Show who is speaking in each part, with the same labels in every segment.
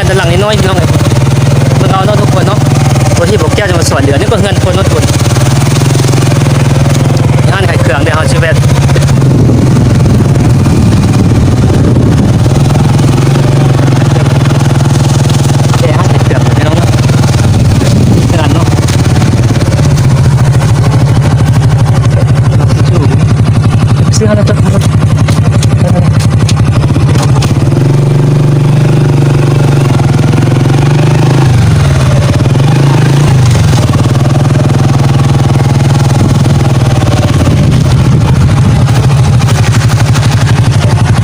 Speaker 1: งินแต่หลังนิดน้อยพี่น้องเลยเบิ่งเอาเนาะทุกคนเนาะตัวที่บอกแก้วจะมาสวนเดือนนี่ก็เงินคนเนาะทุกคนงานไข่เครื่องเดี๋ยวเอาชีวิตบบเดี๋ยวห้างขายเครื่องพี่น้องเนาะงานเนาะ ซื้อเขาแล้วก็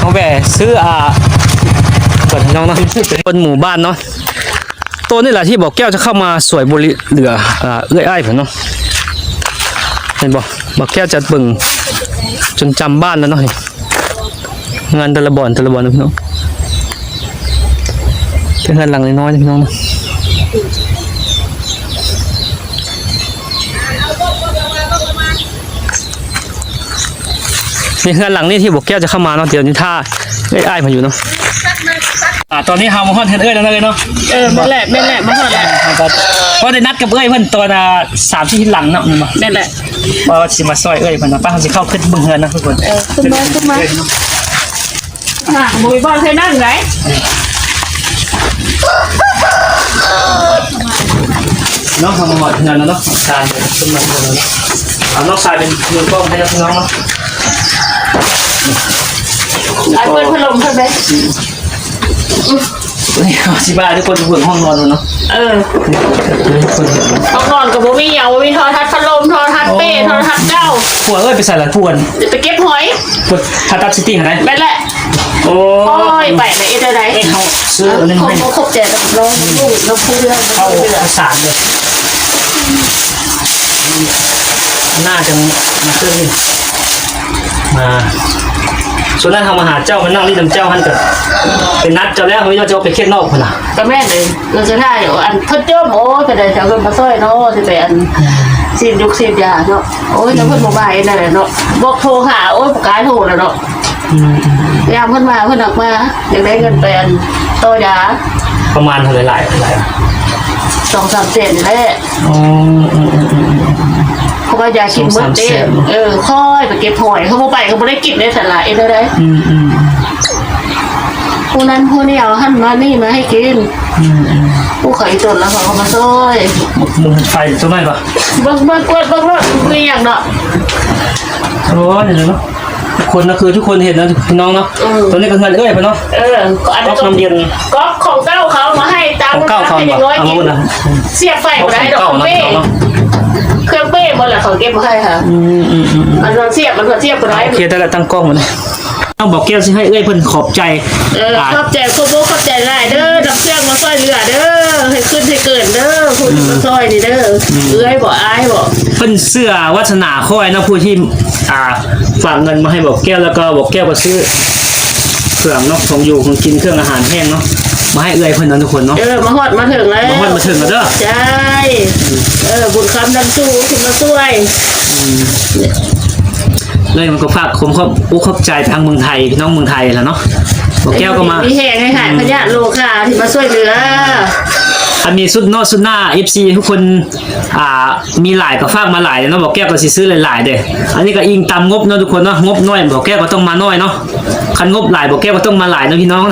Speaker 1: เขาแหว ซื้ออ่าก่อนน้องนะเป็นหมู่บ้านเนาะตัวนี่แหละที่บอกแก้วจะเข้ามาสวยบริเหลืออ่าเอื้อยอ้ายผมเนาะเห็นบอกบอกแก้วจะเบิ่งจนจำบ้านแล้วเนาะงานตะละบอนตะละบอนนะพี่น้องเป็นงานหลังน้อยๆนะพี่น้องนะนี่งานหลังนี่ที่บอกแก้วจะเข้ามาเนาะเดี๋ยวนี้ถ้า เอ้ยอ้ายมาอยู่เนาะอ่าตอนนี้เฮามาฮอดเฮ็ดเอ้ยแล้วนะเลยเนาะ
Speaker 2: เออแม่นแหละแม่นแหละมาหอดแหละ
Speaker 1: เพราะได้นัดกับเอ้ยเพิ่นตอนอ่าสามที่หลังเนาะนี่มา
Speaker 2: แม่นแหละ
Speaker 1: ว่าสิมาซอยเอ้ยเพิ่นนะป้าเขาสิเข้าขึ้นเบิ่งเฮือนนะทุกคน
Speaker 2: เออขึ้นมาขึ้นมาอะบุยบอลเคยนั่งไหน
Speaker 1: เนาะทำมาหมดงานแล้วเนาะชายขึ้นมาเลยเนาะเอานอกชายเป็นมือกล้องให้น้องเนาะ
Speaker 2: ไอ้เปิดพัดลมเข้าไป
Speaker 1: นี่สิบ้าทุกคนเบิ่งห้องนอนเนาะ
Speaker 2: เออ
Speaker 1: คนเห็น
Speaker 2: ห้องนอนกับบุมีอย่างบุมีโทรทัศน์พัดลมโทรทัศน์เป้โทรทัศน์เก้า
Speaker 1: ผัวเอ้ยไปใส่ละพวน
Speaker 2: เดี๋ยวไปเก็บหอย
Speaker 1: พวกทาตับซิตี้ไหน
Speaker 2: แม่นแหละ
Speaker 1: โอ้
Speaker 2: โอ้ยไปไหนเอ็ดอะไร
Speaker 1: เอ้เขาซื้ออันนี้
Speaker 2: ครบ
Speaker 1: ให้
Speaker 2: ครบแจกกับน้องลูกน้องพูดเรื่อง
Speaker 1: เข้าสารเลยน่าจะมาขึ้นนี่มา ส่วนนั้นทำมาหาเจ้ามันนั่งรีดน้ำเจ้าหันกับเป็นนัดเจ้าแล้วเขาจะเอาไปเค็ดนอกคนน่ะ
Speaker 2: ก็แม่นเลยเราจะได้อยู่อันเพิ่นเจ้าโอ้ยไปเลยแถวเพิ่นมาซอยเนาะที่ไปอันสิ้นยุคสิ้นยาเนาะโอ้ยแล้วเพิ่นบ่บายนั่นแหละเนาะบอกโทรหาโอ้ยบ่กล้าโทรแล้วเนาะยามเพิ่นมาเพิ่นออกมาอยากได้เงินไปอันโตยา
Speaker 1: ประมาณเท่าไหร่หลายหลาย
Speaker 2: สองสามเซนนี่แหละ
Speaker 1: อ๋อ อืมอืมอืมอืม
Speaker 2: เพราะว่ายาคิดหมดเด้
Speaker 1: สองสามเซน
Speaker 2: เออค่อยไปเก็บหอยเขาบ่ไปเขาบ่ได้กินได้สละเอ็นได้
Speaker 1: อืมอืม
Speaker 2: ผู้นั้นผู้นี้เอาหั่นมานี่มาให้กิน
Speaker 1: อืมอืม
Speaker 2: ผู้ขายตนแล้วเขาก็มาซอย
Speaker 1: มึงไฟตรงไหนปะ
Speaker 2: เบิ่งเบิ่งกวดเบิ่งรถมีหยังเนาะ
Speaker 1: ร้อนเลยเนาะทุกคนนะคือทุกคนเห็นนะพี่น้องเนาะ
Speaker 2: อืม
Speaker 1: ตอนนี้ก็เงินเอ้ยไปเนาะ
Speaker 2: เออก็อัน
Speaker 1: ก๊อกน้ำเย็น
Speaker 2: ก๊อกของเก้าเขามาให้ตาม
Speaker 1: ของเก้าเขา
Speaker 2: ให้
Speaker 1: บ
Speaker 2: เด็
Speaker 1: อก
Speaker 2: กน้อย
Speaker 1: เอา
Speaker 2: กิ
Speaker 1: มานหมดนะ
Speaker 2: เสียบไฟบ่ได้ดอก
Speaker 1: เก้า
Speaker 2: เครื่อง
Speaker 1: นะ
Speaker 2: เป้
Speaker 1: เนาะ
Speaker 2: เครื่องเป้หมดแหละเขาเก็บมาให้ค่ะ
Speaker 1: อืมอืมอืมอืม
Speaker 2: มันเสียบมันก็เสียบบ่ได้
Speaker 1: โอเคแต่ละตั้งกล้องมาเลยต้องบอกแก้วสิให้เอ้ยเพิ่นขอบใจ
Speaker 2: เออขอบใจโคโบขอบใจหลายเด้อดับเครื่องมาซอยเรือเด้อให้ขึ้นให้เกินเด้อคุณมาซอยนี่เด้อเอื้อยบ่อายบ่
Speaker 1: เพิ่นเสื้อวัฒนาค่อยเนาะผู้ที่อ่าฝากเงินมาให้บอกแก้วแล้วก็บอกแก้วก็ซื้อเครื่องเนาะของอยู่ของกินเครื่องอาหารแห้งเนาะ มาให้เอ้ยเพิ่นเนาะทุกคนเนาะ
Speaker 2: เออมาฮอดมาถึงแล้ว
Speaker 1: มาฮอดมาถึงแล้วเด้อ
Speaker 2: ใช่เออบุญคำนำสู้คุณมาช่วย
Speaker 1: เลยมันก็ฝากผมขอบอุขอบใจทางเมืองไทยพี่น้องเมืองไทยแหล้วเนาะบอกแก้วก็มา
Speaker 2: มีแห่งให้หายพญาติโลคาที่มาช่วยเหลือ
Speaker 1: อันมีสุดนอกสุดหน้า FC ทุกคนอ่ามีหลายก็ฝากมาหลายเนาะบอกแก้วก็สิซื้อหลายๆเด้ออันนี้ก็อิงตามงบเนาะทุกคนเนาะงบน้อยบอกแก้วก็ต้องมาน้อยเนาะคันงบหลายบอกแก้วก็ต้องมาหลายเนาะพี่น้อง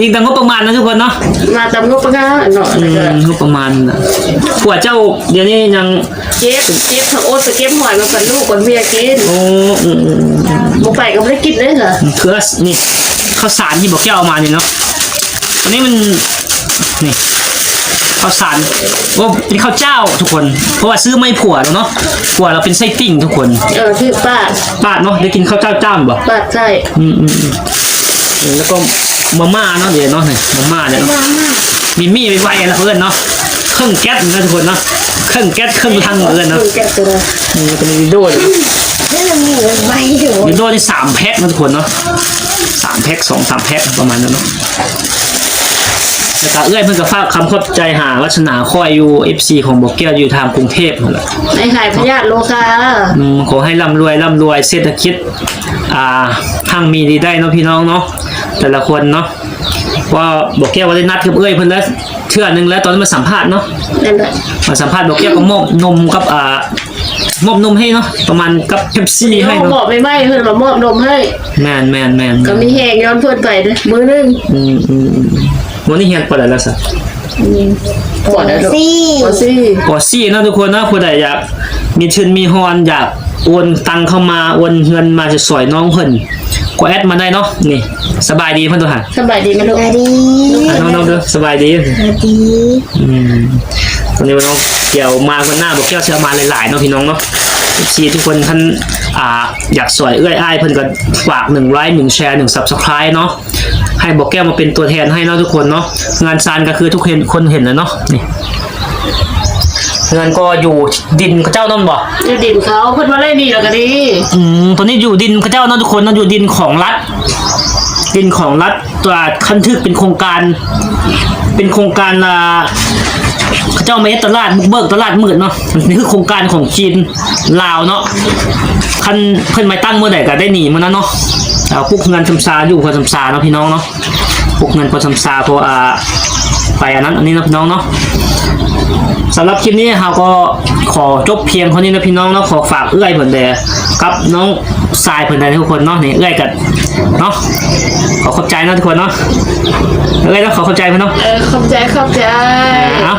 Speaker 1: อิงตามงบประมาณนะทุกคนเนาะ
Speaker 2: มาตำงบประงาเนาะ
Speaker 1: อืมงบประมาณน่ะผัวเจ้าเดี๋ยวนี้ยัง
Speaker 2: เก็บเก็บถ้าโอ๊ตไปเก็บหอยมาเป็นลูกคนเมียกิน
Speaker 1: โอ้อืมอืมอืม
Speaker 2: บ่ไปก็ไม่ได้กินเลยเหรอ
Speaker 1: คือนี่ข้าวสารที่บอกแก้วเอามานี่เนาะอันนี้มันนี่ ข้าวสารโอ้เป็นข้าวเจ้าทุกคน เพราะว่าซื้อไม่ผัวแล้วเนาะผัวเราเป็นไส้ติ่งทุกคน
Speaker 2: เออคือป้า
Speaker 1: ป้าเนาะได้กินข้าวเจ้าเจ้าบ่
Speaker 2: ป้าใช่
Speaker 1: อืมอืมอืมเออแล้วก็มาม่าเนาะเดี๋ยวเนาะนี่มาม่าเนี่ยเนาะมีมี่ไวๆนะเพื่อนเนาะเครื่องแก๊สนะทุกคนเนาะเครื่องแก๊สเครื่องลังเพื่อนเนาะ
Speaker 2: แกะตัว
Speaker 1: อืมเป็นวิดีโอ
Speaker 2: นี่มันมีไว้อยู่
Speaker 1: วิดีโอนี่สามแพ็คนะทุกคนเนาะสามแพ็คสองสามแพ็คประมาณนั้นเนาะ แล้วก็เอื้อยเพิ่นก็ฝากคำขอบใจหาวัฒนาคอยอยู่ FC ของบอกแก้วอยู่ทางกรุงเทพนั่นแหละ
Speaker 2: ไอ้หายพญาติโลคา
Speaker 1: อืมขอให้ร่ำรวยร่ำรวยเศรษฐกิจอ่าทางมีดีได้เนาะพี่น้องเนาะแต่ละคนเนาะว่าบอกแก้วว่าได้นัดกับเอ้ยเพิ่นแล้วเทื่อหนึงแล้วตอนนั้นมาสัมภาษณ์เนาะ
Speaker 2: นั่นแหละ
Speaker 1: มาสัมภาษณ์บอกแก้วก็มอบนมกับอ่ามอบนมให้เนาะประมาณกับเ e ปซี่ให้
Speaker 2: เขาบอ
Speaker 1: เนาะ
Speaker 2: กไม่ไหมเพื่อนมามอบนมให้
Speaker 1: แมนแมนแมน
Speaker 2: ก็มีแหงย้อนเพื่อนไปเด้อมือหนึง
Speaker 1: อืมอืมอืม วันนี้เฮียนปอดอะไรแล้วสัก
Speaker 2: ปวดแล้วลูก
Speaker 3: ซี่
Speaker 2: ปวดสิ
Speaker 1: ปอซี่นะทุกคนนะผู้ใดอยากมีชื่นมีฮอนอยากโอนตังเข้ามาโอนเงินมาจะสวยน้องเพิ่นก็แอดมาได้เนาะนี่ สบายดีเพิ่นตัวหา
Speaker 2: สบายดีไหมลูก
Speaker 3: สวัสดี
Speaker 1: อะน้องๆเด้อสบายดี
Speaker 3: สวัสดี
Speaker 1: อืมตอนนี้น้องเกี่ยวมาคนหน้าบอกแก้วเชื่อมาหลายๆเนาะพี่น้องเนาะชีทุกคนท่านอ่าอยากสวยเอื้อยอ้ายเพิ่นก็ฝากหนึ่งไลค์หนึ่งแชร์หนึ่งซับสไครต์เนาะ ให้บอกแก้วมาเป็นตัวแทนให้เนาะทุกคนเนาะงานซานก็คือทุกคนคนเห็นแล้วเนาะนี่เงินก็อยู่ดินเขาเจ้านั่นบ่
Speaker 2: เดี๋ยวดินเขาเพิ่นมาได้ดีแล้วก็ดี
Speaker 1: อืมตอนนี้อยู่ดินเขาเจ้าเนาะทุกคนเนาะอยู่ดินของรัฐ ดินของรัฐตัวคันทึกเป็นโครงการ เป็นโครงการอ่าเขาเจ้ามาเฮ็ดตลาดบุกเบิกตลาดมืดเนาะนี่คือโครงการของจีนลาวเนาะคันเพิ่นมาตั้งเมื่อไหร่ก็ได้หนีมานั้นเนาะ เอาพวกเงินชำซาอยู่พอชำซาเนาะพี่น้องเนาะพวกเงินพอชำซาพออ่าไปอันนั้นอันนี้เนาะพี่น้องเนาะสำหรับคลิปนี้เราก็ขอจบเพียงเท่านี้นะพี่น้องเนาะขอฝากเอื้อยเพิ่นเดกับน้องทรายเพิ่นได้ทุกคนเนาะนี่เอื้อยกันเนาะขอขอบใจเนาะทุกคนเนาะเอื้อยเนาะขอขอบใจเพิ่นเนาะ
Speaker 2: เออขอบใจขอบใจ
Speaker 1: เอา